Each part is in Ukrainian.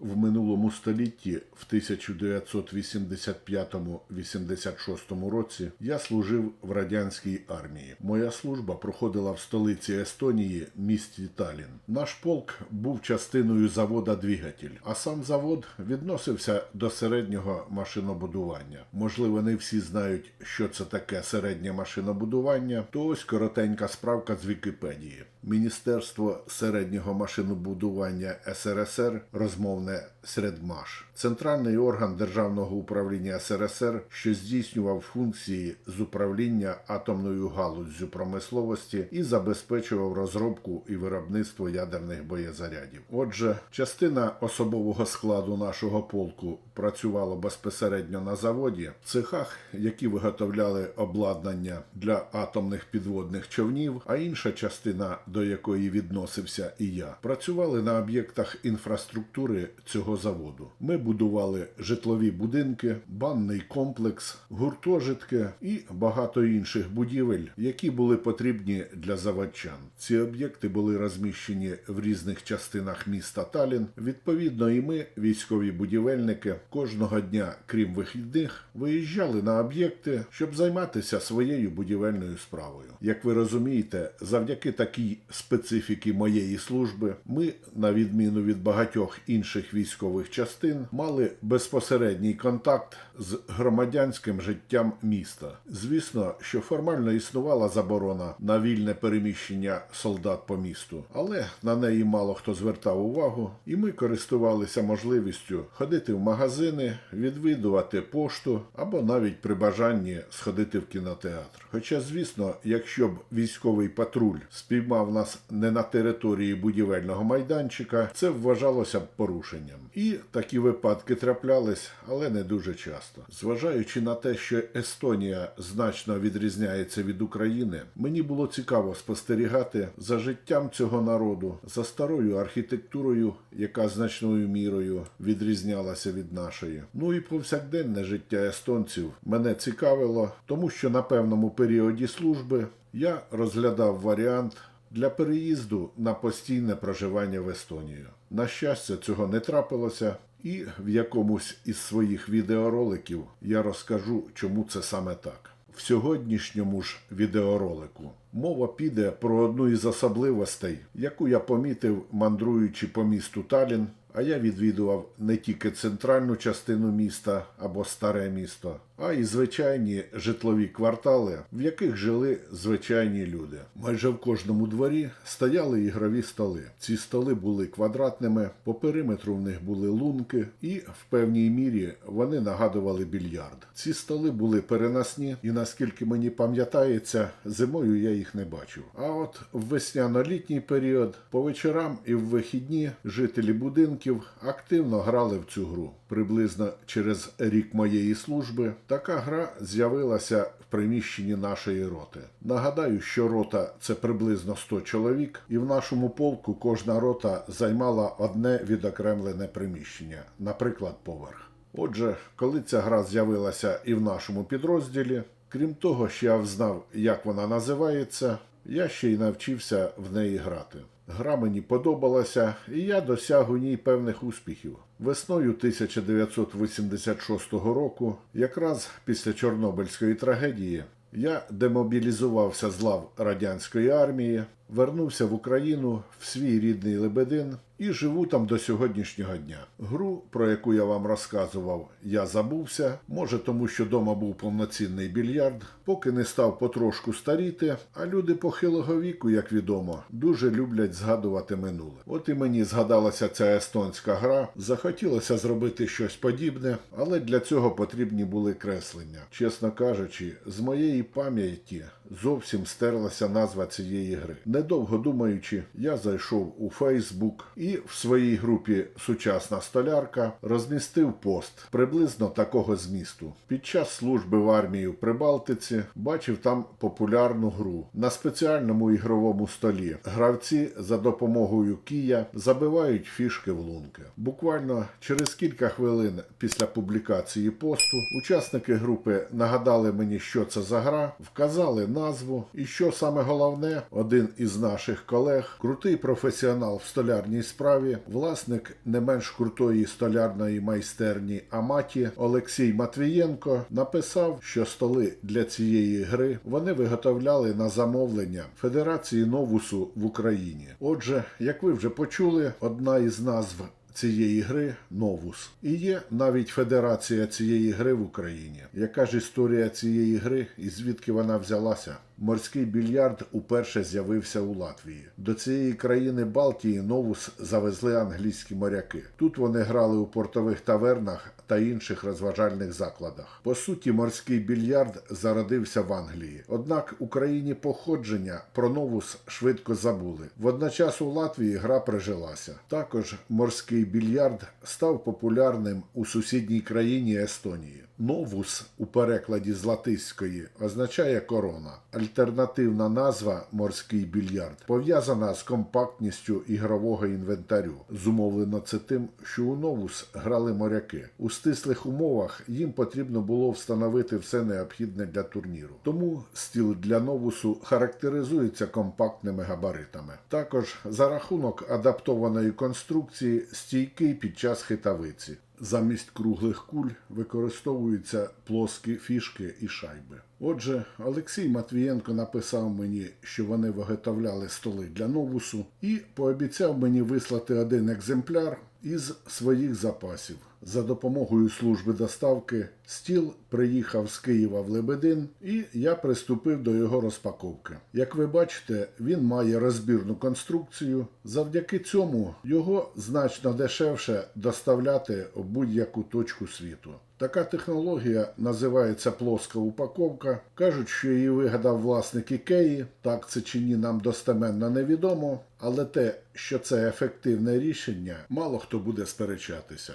в минулому столітті, в 1985-86 році, я служив в радянській армії. Моя служба проходила в столиці Естонії, місті Талін. Наш полк був частиною завода Двигатель, а сам завод відносився до середнього машинобудування. Можливо, не всі знають, що це таке середнє машинобудування. То ось коротенька справка з Вікіпедії. Міністерство середнього машинобудування СРСР, розмовне that. Средмаш, центральний орган державного управління СРСР, що здійснював функції з управління атомною галуззю промисловості і забезпечував розробку і виробництво ядерних боєзарядів. Отже, частина особового складу нашого полку працювала безпосередньо на заводі, в цехах, які виготовляли обладнання для атомних підводних човнів, а інша частина, до якої відносився і я, працювали на об'єктах інфраструктури цього заводу. Ми будували житлові будинки, банний комплекс, гуртожитки і багато інших будівель, які були потрібні для заводчан. Ці об'єкти були розміщені в різних частинах міста Талін. Відповідно, і ми, військові будівельники, кожного дня, крім вихідних, виїжджали на об'єкти, щоб займатися своєю будівельною справою. Як ви розумієте, завдяки такій специфіки моєї служби, ми, на відміну від багатьох інших військових частин, мали безпосередній контакт з громадянським життям міста. Звісно, що формально існувала заборона на вільне переміщення солдат по місту, але на неї мало хто звертав увагу, і ми користувалися можливістю ходити в магазини, відвідувати пошту або навіть при бажанні сходити в кінотеатр. Хоча, звісно, якщо б військовий патруль спіймав нас не на території будівельного майданчика, це вважалося б порушенням. І такі випадки траплялись, але не дуже часто. Зважаючи на те, що Естонія значно відрізняється від України, мені було цікаво спостерігати за життям цього народу, за старою архітектурою, яка значною мірою відрізнялася від нашої. Ну і повсякденне життя естонців мене цікавило, тому що на певному періоді служби я розглядав варіант для переїзду на постійне проживання в Естонію. На щастя, цього не трапилося, і в якомусь із своїх відеороликів я розкажу, чому це саме так. В сьогоднішньому ж відеоролику мова піде про одну із особливостей, яку я помітив, мандруючи по місту Талін. А я відвідував не тільки центральну частину міста або старе місто, а й звичайні житлові квартали, в яких жили звичайні люди. Майже в кожному дворі стояли ігрові столи. Ці столи були квадратними, по периметру в них були лунки, і в певній мірі вони нагадували більярд. Ці столи були переносні, і наскільки мені пам'ятається, зимою я їх не бачив. А от в весняно-літній період, по вечорам і в вихідні жителі будинків активно грали в цю гру. Приблизно через рік моєї служби така гра з'явилася в приміщенні нашої роти. Нагадаю, що рота це приблизно 100 чоловік, і в нашому полку кожна рота займала одне відокремлене приміщення, наприклад, поверх. Отже, коли ця гра з'явилася і в нашому підрозділі, крім того, що я взнав, як вона називається, я ще й навчився в неї грати. Гра мені подобалася, і я досяг у ній певних успіхів. Весною 1986 року, якраз після Чорнобильської трагедії, я демобілізувався з лав радянської армії, вернувся в Україну в свій рідний Лебедин і живу там до сьогоднішнього дня. Гру, про яку я вам розказував, я забувся. Може, тому що дома був повноцінний більярд, поки не став потрошку старіти. А люди похилого віку, як відомо, дуже люблять згадувати минуле. От і мені згадалася ця естонська гра. Захотілося зробити щось подібне, але для цього потрібні були креслення. Чесно кажучи, з моєї пам'яті зовсім стерлася назва цієї гри. Недовго думаючи, я зайшов у Фейсбук і в своїй групі Сучасна столярка розмістив пост приблизно такого змісту. Під час служби в армії в Прибалтиці бачив там популярну гру на спеціальному ігровому столі. Гравці за допомогою кія забивають фішки в лунки. Буквально через кілька хвилин після публікації посту учасники групи нагадали мені, що це за гра, вказали назву, і що саме головне, один із із наших колег, крутий професіонал в столярній справі, власник не менш крутої столярної майстерні Аматі Олексій Матвієнко написав, що столи для цієї гри вони виготовляли на замовлення Федерації Новусу в Україні. Отже, як ви вже почули, одна із назв цієї гри Новус. І є навіть федерація цієї гри в Україні. Яка ж історія цієї гри і звідки вона взялася? Морський більярд уперше з'явився у Латвії. До цієї країни Балтії Новус завезли англійські моряки. Тут вони грали у портових тавернах та інших розважальних закладах. По суті, морський більярд зародився в Англії. Однак Україні походження про новус швидко забули. Водночас у Латвії гра прижилася. Також морський більярд став популярним у сусідній країні Естонії. Новус у перекладі з латиської означає корона. Альтернативна назва морський більярд пов'язана з компактністю ігрового інвентарю. Зумовлено це тим, що у новус грали моряки. У стислих умовах їм потрібно було встановити все необхідне для турніру. Тому стіл для новусу характеризується компактними габаритами. Також за рахунок адаптованої конструкції стійкий під час хитавиці. Замість круглих куль використовуються плоскі фішки і шайби. Отже, Олексій Матвієнко написав мені, що вони виготовляли столи для новусу, і пообіцяв мені вислати один екземпляр із своїх запасів. За допомогою служби доставки стіл приїхав з Києва в Лебедин, і я приступив до його розпаковки. Як ви бачите, він має розбірну конструкцію. Завдяки цьому його значно дешевше доставляти в будь-яку точку світу. Така технологія називається плоска упаковка. Кажуть, що її вигадав власник Ікеї. Так це чи ні, нам достеменно невідомо, але те, що це ефективне рішення, мало хто буде сперечатися.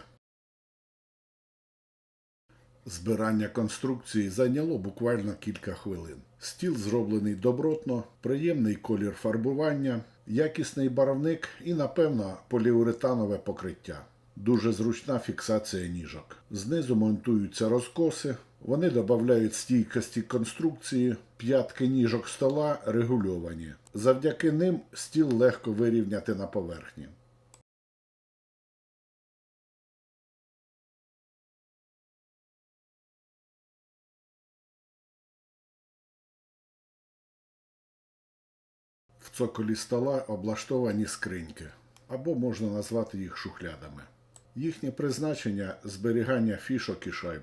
Збирання конструкції зайняло буквально кілька хвилин. Стіл зроблений добротно, приємний колір фарбування, якісний барвник і, напевно, поліуретанове покриття. Дуже зручна фіксація ніжок. Знизу монтуються розкоси, вони додають стійкості конструкції, п'ятки ніжок стола регульовані. Завдяки ним стіл легко вирівняти на поверхні. Цоколі стола облаштовані скриньки, або можна назвати їх шухлядами. Їхнє призначення зберігання фішок і шайб.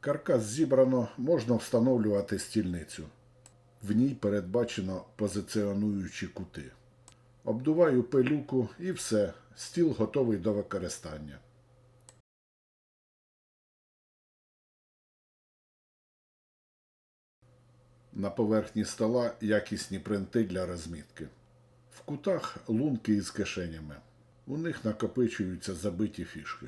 Каркас зібрано, можна встановлювати стільницю. В ній передбачено позиціонуючі кути. Обдуваю пилюку і все. Стіл готовий до використання. На поверхні стола якісні принти для розмітки. В кутах лунки із кишенями. У них накопичуються забиті фішки.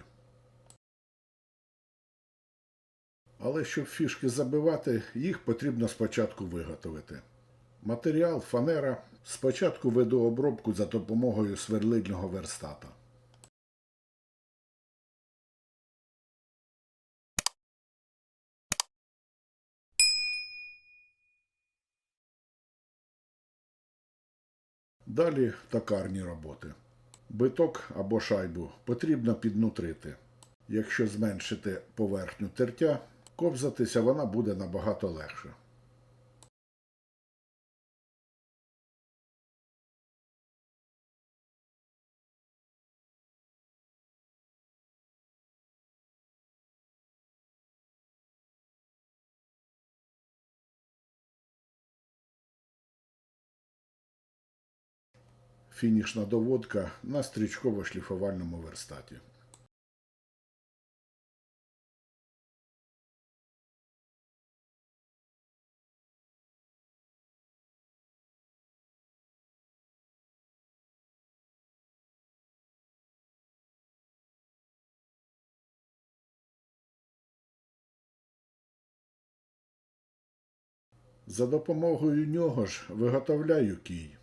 Але щоб фішки забивати, їх потрібно спочатку виготовити. Матеріал фанера спочатку веду обробку за допомогою сверлильного верстата. Далі токарні роботи. Биток або шайбу потрібно піднутрити. Якщо зменшити поверхню тертя, ковзатися вона буде набагато легше. Фінішна доводка на стрічково-шліфувальному верстаті. За допомогою нього ж виготовляю кій.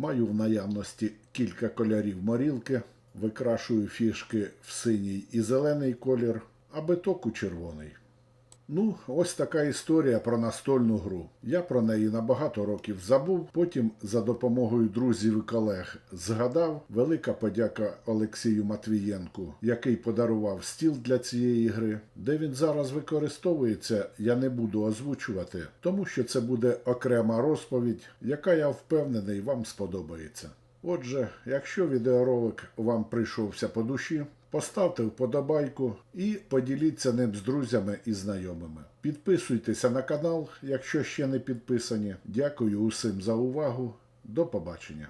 Маю в наявності кілька кольорів морілки, викрашую фішки в синій і зелений колір, а биток у червоний. Ну, ось така історія про настольну гру. Я про неї на багато років забув. Потім за допомогою друзів і колег згадав. Велика подяка Олексію Матвієнку, який подарував стіл для цієї гри. Де він зараз використовується, я не буду озвучувати, тому що це буде окрема розповідь, яка я впевнений вам сподобається. Отже, якщо відеоролик вам прийшовся по душі, поставте вподобайку і поділіться ним з друзями і знайомими. Підписуйтеся на канал, якщо ще не підписані. Дякую усім за увагу. До побачення.